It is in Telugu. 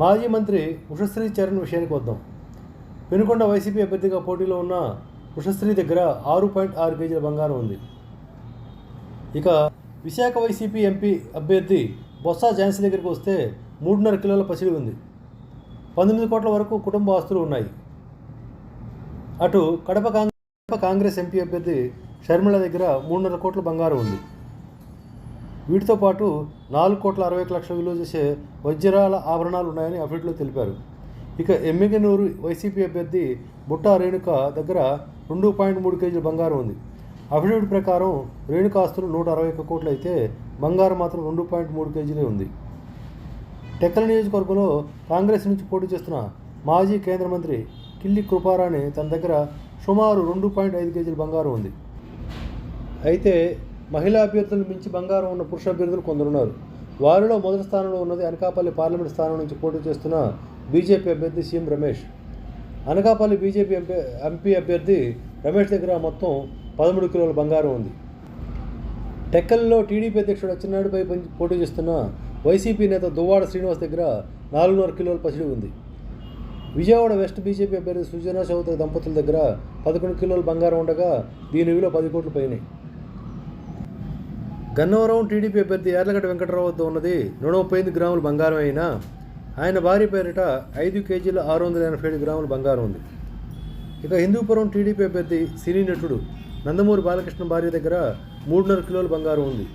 మాజీ మంత్రి ఉషశ్రీ చరణ్ విషయానికి వద్దాం. పెనుకొండ వైసీపీ అభ్యర్థిగా పోటీలో ఉన్న ఉషశ్రీ దగ్గర ఆరు పాయింట్ ఆరు కేజీల బంగారం ఉంది. ఇక విశాఖ వైసీపీ ఎంపీ అభ్యర్థి బొత్స ఝాన్సీ దగ్గరికి వస్తే మూడున్నర కిలోల పసిడి ఉంది. పంతొమ్మిది కోట్ల వరకు కుటుంబ ఆస్తులు ఉన్నాయి. అటు కడప కాంగ్రెస్ కడప కాంగ్రెస్ ఎంపీ అభ్యర్థి షర్మిళ దగ్గర మూడున్నర కోట్ల బంగారం ఉంది. వీటితో పాటు నాలుగు కోట్ల అరవై ఒక లక్షల విలువ చేసే వజ్రాల ఆభరణాలు ఉన్నాయని అఫిడవిట్లో తెలిపారు. ఇక ఎమ్మిగనూరు వైసీపీ అభ్యర్థి బుట్టా రేణుక దగ్గర రెండు పాయింట్ మూడు కేజీల బంగారం ఉంది. అఫిడవిట్ ప్రకారం రేణుక ఆస్తులు నూట అరవై ఒక్క కోట్లు అయితే బంగారం మాత్రం రెండు పాయింట్ మూడు కేజీలే ఉంది. టెక్కల నియోజకవర్గంలో కాంగ్రెస్ నుంచి పోటీ చేస్తున్న మాజీ కేంద్ర మంత్రి కిల్లి కృపారాణి తన దగ్గర సుమారు రెండు పాయింట్ ఐదు కేజీల బంగారం ఉంది. అయితే మహిళా అభ్యర్థులను మించి బంగారం ఉన్న పురుష అభ్యర్థులు కొందరున్నారు. వారిలో మొదటి స్థానంలో ఉన్నది అనకాపల్లి పార్లమెంట్ స్థానం నుంచి పోటీ చేస్తున్న బీజేపీ అభ్యర్థి CM Ramesh. Anakapalli BJP MP MP అభ్యర్థి రమేష్ దగ్గర మొత్తం పదమూడు కిలోల బంగారం ఉంది. టెక్కల్లో టీడీపీ అధ్యక్షుడు అచ్చెన్నాయుడుపై పోటీ చేస్తున్న వైసీపీ నేత దువ్వాడ శ్రీనివాస్ దగ్గర నాలుగున్నర కిలోల పసిడి ఉంది. విజయవాడ వెస్ట్ బీజేపీ అభ్యర్థి సుజనా చౌదరి దంపతుల దగ్గర పదకొండు కిలోల బంగారం ఉండగా దీని విలువ పది కోట్లు పైనే. గన్నవరం టీడీపీ అభ్యర్థి యార్లగడ్డ వెంకటరావు వద్ద ఉన్నది నూట ముప్పై ఎనిమిది గ్రాముల బంగారం అయినా ఆయన భార్య పేరిట ఐదు కేజీల ఆరు వందల ఎనభై ఏడు గ్రాముల బంగారం ఉంది. ఇక హిందూపురం టీడీపీ అభ్యర్థి సినీ నటుడు నందమూరి బాలకృష్ణ భార్య దగ్గర మూడున్నర కిలోల బంగారం ఉంది.